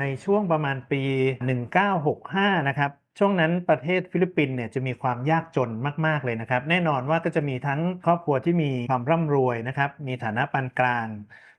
ในช่วงประมาณปี 1965 นะครับ ช่วงนั้นประเทศฟิลิปปินส์เนี่ยจะมีความยากจนมาก ๆ เลยนะครับ แน่นอนว่าก็จะมีทั้งครอบครัวที่มีความร่ำรวยนะครับ มีฐานะปานกลาง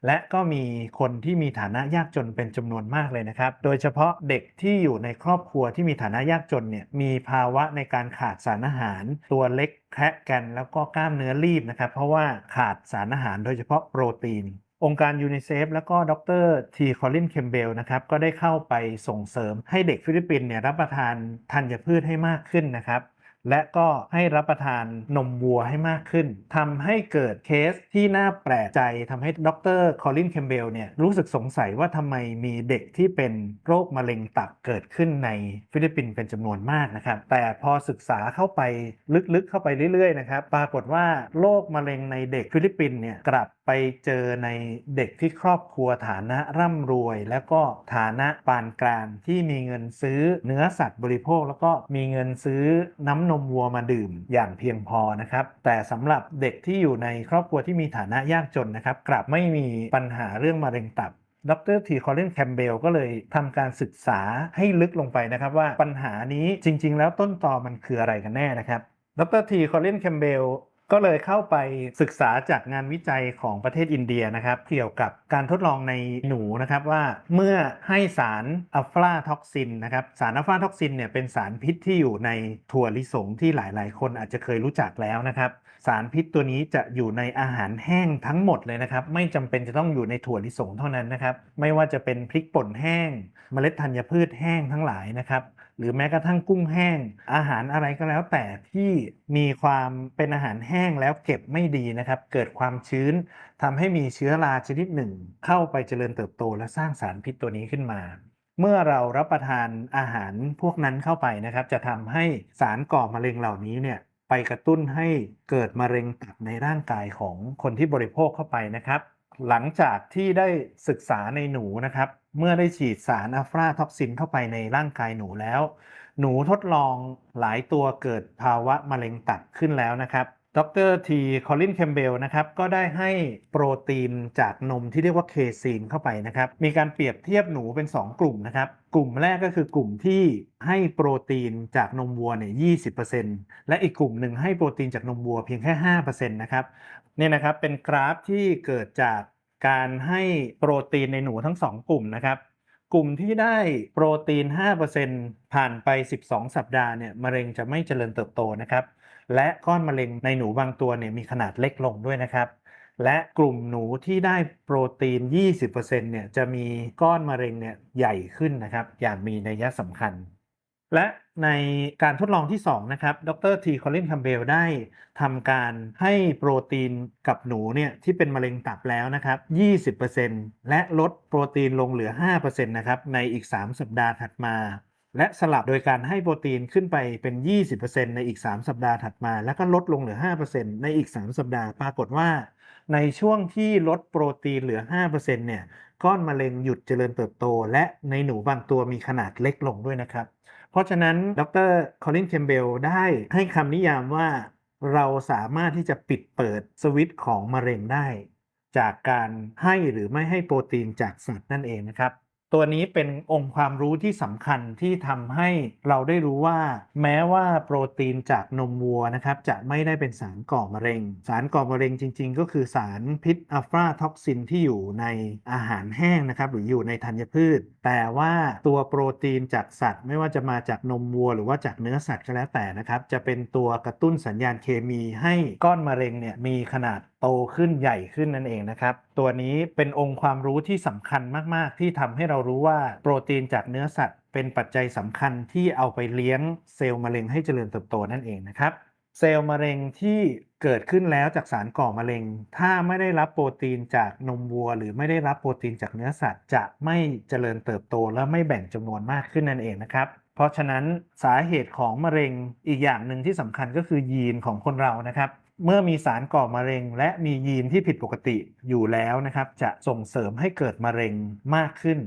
และก็มีคนที่มีฐานะยากจนเป็นจำนวนมากเลยนะครับ โดยเฉพาะเด็กที่อยู่ในครอบครัวที่มีฐานะยากจนเนี่ย มีภาวะในการขาดสารอาหาร ตัวเล็กแคะกันแล้วก็กล้ามเนื้อรีบนะครับ เพราะว่าขาดสารอาหารโดยเฉพาะโปรตีน องค์การยูนิเซฟแล้วก็ดรทีคอลินเคมเบลนะครับก็ได้เข้าไปส่งเสริมให้เด็กฟิลิปปินส์เนี่ยรับประทานธัญพืชให้มากขึ้นนะครับ และก็ให้รับประทานนมวัวให้มากขึ้นทำให้เกิดเคสที่น่าแปลกใจทำให้ดรคอลินเคมเบลเนี่ยรู้สึกสงสัยว่าทำไมมีเด็กที่เป็นโรคมะเร็งตับเกิดขึ้นในฟิลิปปินส์เป็นจำนวนมากนะครับ แต่พอศึกษาเข้าไปลึกๆเข้าไปเรื่อยๆนะครับปรากฏว่าโรคมะเร็งในเด็กฟิลิปปินส์เนี่ยกลับ ไปเจอในเด็กที่ครอบครัวฐานะร่ำรวย แล้วก็ฐานะปานกลางที่มีเงินซื้อเนื้อสัตว์บริโภค แล้วก็มีเงินซื้อน้ำนมวัวมาดื่มอย่างเพียงพอนะครับ แต่สำหรับเด็กที่อยู่ในครอบครัวที่มีฐานะยากจนนะครับ กลับไม่มีปัญหาเรื่องมะเร็งตับดรทีคอลินแคมเบลก็เลยทำการศึกษาให้ลึกลงไปนะครับ ว่าปัญหานี้จริง ๆ แล้วต้นตอมันคืออะไรกันแน่นะครับดรทีคอลินแคมเบล ก็เลยเข้าไปศึกษาจากงานวิจัยของประเทศอินเดียนะครับ เกี่ยวกับการทดลองในหนูนะครับว่าเมื่อให้สารอัลาท็อกซินนะครับสารอัลาท็อกซินเนี่ยเป็นสารพิษที่อยู่ในถั่วลิสงที่หลายๆ คนอาจจะเคยรู้จักแล้วนะครับ สารพิษตัวนี้จะอยู่ในอาหารแห้งทั้งหมดเลยนะครับ ไม่จำเป็นจะต้องอยู่ในถั่วลิสงเท่านั้นนะครับ ไม่ว่าจะเป็นพริกป่นแห้ง เมล็ดธัญพืชแห้งทั้งหลายนะครับ หรือแม้กระทั่งกุ้งแห้ง อาหารอะไรก็แล้วแต่ที่มีความเป็นอาหารแห้งแล้วเก็บไม่ดีนะครับ เกิดความชื้นทำให้มีเชื้อราชนิดหนึ่ง เข้าไปเจริญเติบโตและสร้างสารพิษตัวนี้ขึ้นมาเมื่อเรารับประทานอาหารพวกนั้นเข้าไปนะครับ จะทำให้สารก่อมะเร็งเหล่านี้เนี่ยไปกระตุ้นให้เกิดมะเร็งตับในร่างกายของคนที่บริโภคเข้าไปนะครับ หลังจากที่ได้ศึกษาในหนูนะครับ เมื่อได้ฉีดสารอัฟราท็อกซินเข้าไปในร่างกายหนูแล้ว หนูทดลองหลายตัวเกิดภาวะมะเร็งตับขึ้นแล้วนะครับ ดรทีคอลินแคมเบลนะครับก็ได้ให้โปรตีนจากนมที่เรียกว่าเคซีนเข้าไปนะครับมีการเปรียบเทียบหนูเป็น 2 กลุ่มนะครับกลุ่มแรกก็คือกลุ่มที่ให้โปรตีนจากนมวัวเนี่ย20%และอีกกลุ่มหนึ่งให้โปรตีนจากนมวัวเพียงแค่5%นะครับเนี่ยนะครับเป็นกราฟที่เกิดจากการให้โปรตีนในหนูทั้ง 2 กลุ่มนะครับ กลุ่มที่ได้โปรตีน 5%ผ่านไป 12 สัปดาห์เนี่ยมะเร็งจะไม่เจริญเติบโตนะครับ และก้อนมะเร็งในหนูบางตัวเนี่ยมีขนาดเล็กลงด้วยนะครับ และกลุ่มหนูที่ได้โปรตีน 20%เนี่ยจะมีก้อนมะเร็งเนี่ยใหญ่ขึ้นนะครับ อย่างมีนัยสำคัญ และในการทดลองที่ 2 นะครับ ดรทีคอลินคัมเบลได้ทำการให้โปรตีนกับหนูเนี่ยที่เป็นมะเร็งตับแล้วนะครับ 20%และลดโปรตีนลงเหลือ 5%นะครับในอีก 3 สัปดาห์ถัดมา และสลับโดยการให้โปรตีนขึ้นไปเป็น 20%ในอีก 3 สัปดาห์ถัดมา แล้วก็ลดลงเหลือ 5%ในอีก 3 สัปดาห์ปรากฏว่า ในช่วงที่ลดโปรตีนเหลือ 5%เนี่ยก้อนมะเร็งหยุดเจริญเติบโต และในหนูบางตัวมีขนาดเล็กลงด้วยนะครับ ราะฉะนั้นดรคอลินเคมเบลได้ให้คำนิยามว่าเราสามารถที่จะปิดเปิดสวิตของมะเร็งได้ จากการให้หรือไม่ให้โปรตีนจากสัตว์นั่นเองนะครับ ตัวนี้เป็นองค์ความรู้ที่สำคัญที่ทำให้เราได้รู้ว่า แม้ว่าโปรตีนจากนมวัวนะครับจะไม่ได้เป็นสารก่อมะเร็ง สารก่อมะเร็งจริง ๆ ก็คือสารพิษอัลฟาท็อกซินที่อยู่ในอาหารแห้งนะครับหรืออยู่ในธัญพืช แต่ว่าตัวโปรตีนจากสัตว์ ไม่ว่าจะมาจากนมวัว หรือว่าจากเนื้อสัตว์ก็แล้วแต่นะครับจะเป็นตัวกระตุ้นสัญญาณเคมีให้ก้อนมะเร็งเนี่ยมีขนาดโตขึ้นใหญ่ขึ้นนั่นเองนะครับ ตัวนี้เป็นองค์ความรู้ที่สำคัญมากๆ ที่ทำให้เรารู้ว่าโปรตีนจากเนื้อสัตว์ เป็นปัจจัยสำคัญที่เอาไปเลี้ยงเซลล์มะเร็งให้เจริญเติบโตนั่นเองนะครับเซลล์มะเร็งที่เกิดขึ้นแล้วจากสารก่อมะเร็ง ถ้าไม่ได้รับโปรตีนจากนมวัว หรือไม่ได้รับโปรตีนจากเนื้อสัตว์ จะไม่เจริญเติบโตและไม่แบ่งจำนวนมากขึ้นนั่นเองนะครับ เพราะฉะนั้นสาเหตุของมะเร็งอีกอย่างหนึ่งที่สำคัญก็คือยีนของคนเรานะครับ เมื่อมีสารก่อมะเร็ง และมียีนที่ผิดปกติอยู่แล้วนะครับ จะส่งเสริมให้เกิดมะเร็งมากขึ้น